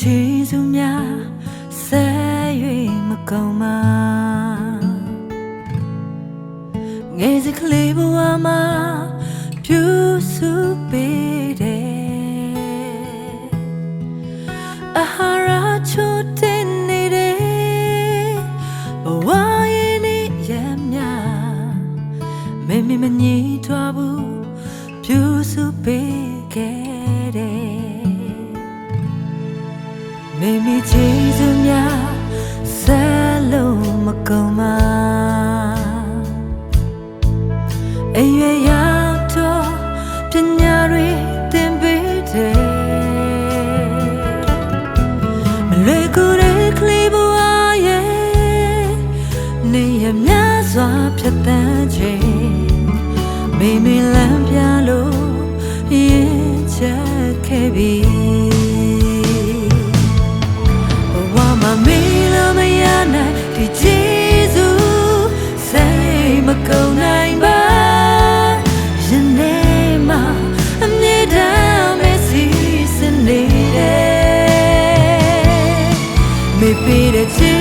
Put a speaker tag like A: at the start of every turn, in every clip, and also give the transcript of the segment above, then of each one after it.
A: ချီစုများဆဲ၍မကုန်မှာငယ်စကလေးဘဝမှာပြူစုပေးတယ်အဟာရချိုတဲ့နေတယ်ဘဝရဲ့နေရမြမမေမညှိထွားဘူးပြူစုပေးခဲ့ မိမိချေစုများဆဲလို့မကုန်မအရွယ်ရောက်တော့ပညာတွေသင်ပေးတယ်မလွယ်ကူတဲ့ကလေးဘဝရဲ့နေရများစွာဖြတ်တန်းခြင်းမိမိလမ်းပြလို့ရင်ချက်ခဲ့ပြီ မေး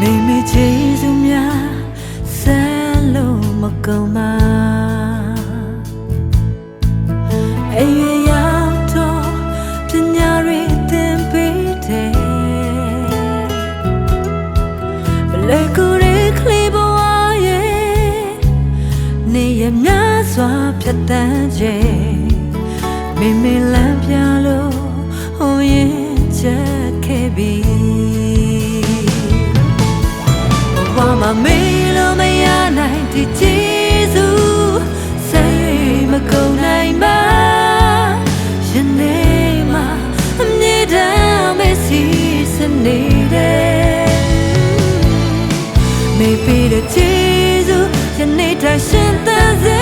A: မိမိချေစုများဆဲလို့မကုန်ပါအရွယ်ရောက်တော့ပညာတွေသင်ပေးတယ်ဘလဲကူရဲခလီဘဝရဲ့နေရများစွာဖြတ်တန်းခြင်းမိမိလမ်းပြလို့ဟိုရင်ချက် ဘဝမှာမေးလို့မရနိုင်ဒီဂျေဇူးစိတ်မကုန်နိုင်ပါယနေ့မှာအမြဲတမ်းမစီစနေတယ်မေးပြီးတဲ့ဂျေဇူးယနေ့တိုင်းရှင်သန်စေ